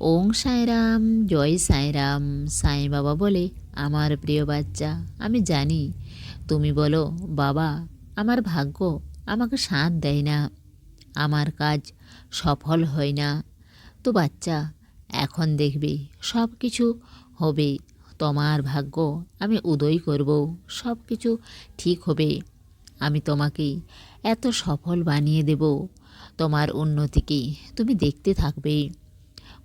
ওং সাইরাম, জয় সাইরাম, সাই বাবা বলে আমার প্রিয় বাচ্চা, আমি জানি। তুমি বলো, বাবা, আমার ভাগ্য আমাকে সাথ দেয় না। আমার কাজ সফল হয় না। তো বাচ্চা, এখন দেখবে সব কিছু হবে। তোমার ভাগ্য আমি উদয় করব সব কিছু ঠিক হবে। আমি তোমাকে এত সফল বানিয়ে দেব। তোমার উন্নতিকে তুমি দেখতে থাকবে।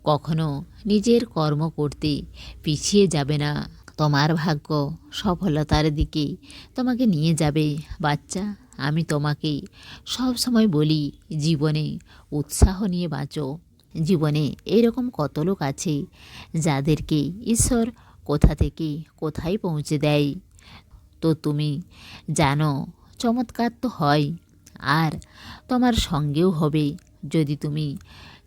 কখনো নিজের কর্ম করতে পিছিয়ে যাবে না। তোমার ভাগ্য সফলতার দিকে তোমাকে নিয়ে যাবে। বাচ্চা, আমি তোমাকে সব সময় বলি, জীবনে উৎসাহ নিয়ে বাঁচো। জীবনে এরকম কত লোক আছে যাদেরকে ঈশ্বর কোথা থেকে কোথায় পৌঁছে দেয়? তো তুমি জানো, চমৎকার তো হয়, আর তোমার সঙ্গেও হবে। যদি তুমি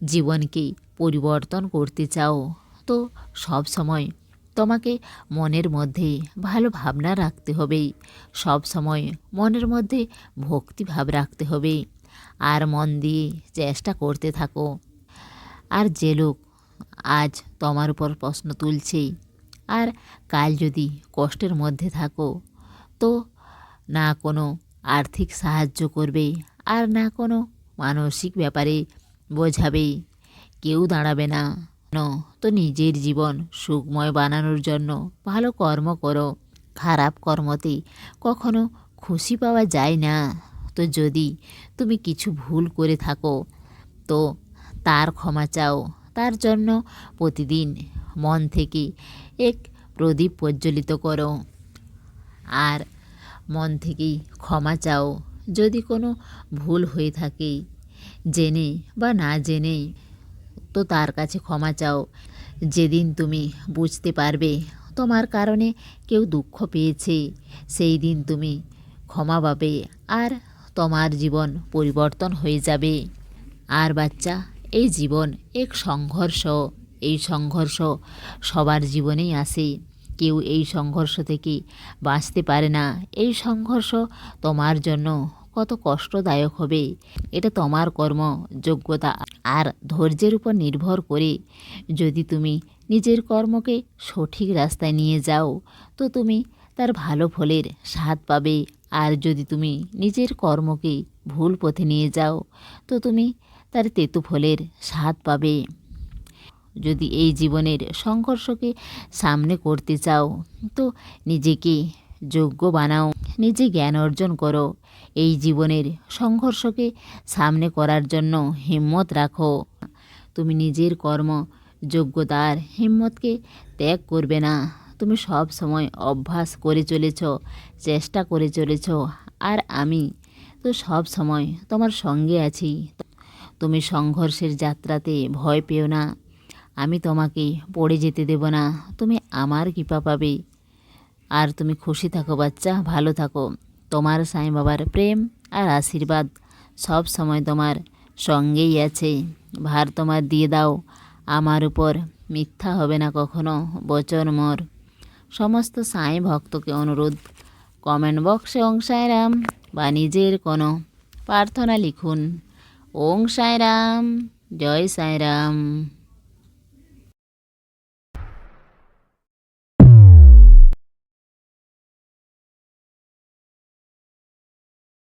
জীবনকে পরিবর্তন করতে চাও, তো সব সময় তোমাকে মনের মধ্যে ভালো ভাবনা রাখতে হবে। সব সময় মনের মধ্যে ভক্তিভাব রাখতে হবে। আর মন দিয়ে চেষ্টা করতে থাকো। আর যে লোক আজ তোমার উপর প্রশ্ন তুলছে, আর কাল যদি কষ্টের মধ্যে থাকো, তো না কোনো আর্থিক সাহায্য করবে, আর না কোনো মানসিক ব্যাপারে বোঝাবে। কেউ দাঁড়াবে না। তো নিজের জীবন সুখময় বানানোর জন্য ভালো কর্ম করো। খারাপ কর্মতে কখনো খুশি পাওয়া যায় না। তো যদি তুমি কিছু ভুল করে থাকো, তো তার ক্ষমা চাও। তার জন্য প্রতিদিন মন থেকে এক প্রদীপ প্রজ্বলিত করো। আর মন থেকেই ক্ষমা চাও। যদি কোনো ভুল হয়ে থাকে, জেনে বা না জেনে, তো তার কাছে ক্ষমা চাও। যেদিন তুমি বুঝতে পারবে তোমার কারণে কেউ দুঃখ পেয়েছে, সেই দিন তুমি ক্ষমা পাবে আর তোমার জীবন পরিবর্তন হয়ে যাবে। আর বাচ্চা, এই জীবন এক সংঘর্ষ। এই সংঘর্ষ সবার জীবনেই আসে। কেউ এই সংঘর্ষ থেকে বাঁচতে পারে না। এই সংঘর্ষ তোমার জন্য কত কষ্টদায়ক হবে। এটা তোমার কর্ম, যোগ্যতা আর ধৈর্যের উপর নির্ভর করে। যদি তুমি নিজের কর্মকে সঠিক রাস্তায় নিয়ে যাও, তো তুমি তার ভালো ফলের স্বাদ পাবে। আর যদি তুমি নিজের কর্মকে ভুল পথে নিয়ে যাও, তো তুমি তার তেতু ফলের স্বাদ পাবে। যদি এই জীবনের সংঘর্ষকে সামনে করতে চাও, তো নিজেকে যোগ্য বানাও। নিজে জ্ঞান অর্জন করো। এই জীবনের সংঘর্ষকে সামনে করার জন্য হিম্মত রাখো। তুমি নিজের কর্ম, যোগ্যতার হিম্মতকে ত্যাগ করবে না। তুমি সব সময় অভ্যাস করে চলেছ, চেষ্টা করে চলেছ। আর আমি তো সব সময় তোমার সঙ্গে আছি। তুমি সংঘর্ষের যাত্রাতে ভয় পেও না। আমি তোমাকে পড়ে যেতে দেব না। তুমি আমার কৃপা পাবে। আর তুমি খুশি থাকো, বাচ্চা, ভালো থাকো। তোমার সাই বাবার প্রেম আর আশীর্বাদ সব সময় তোমার সঙ্গেই আছে। ভার তোমার দিয়ে দাও। আমার উপর মিথ্যা হবে না কখনো, বচন মোর। সমস্ত সাই ভক্তকে অনুরোধ। কমেন্ট বক্সে, ওং সাইরাম, বা নিজের কোনো প্রার্থনা লিখুন। ওং সাইরাম, জয় সাইরাম।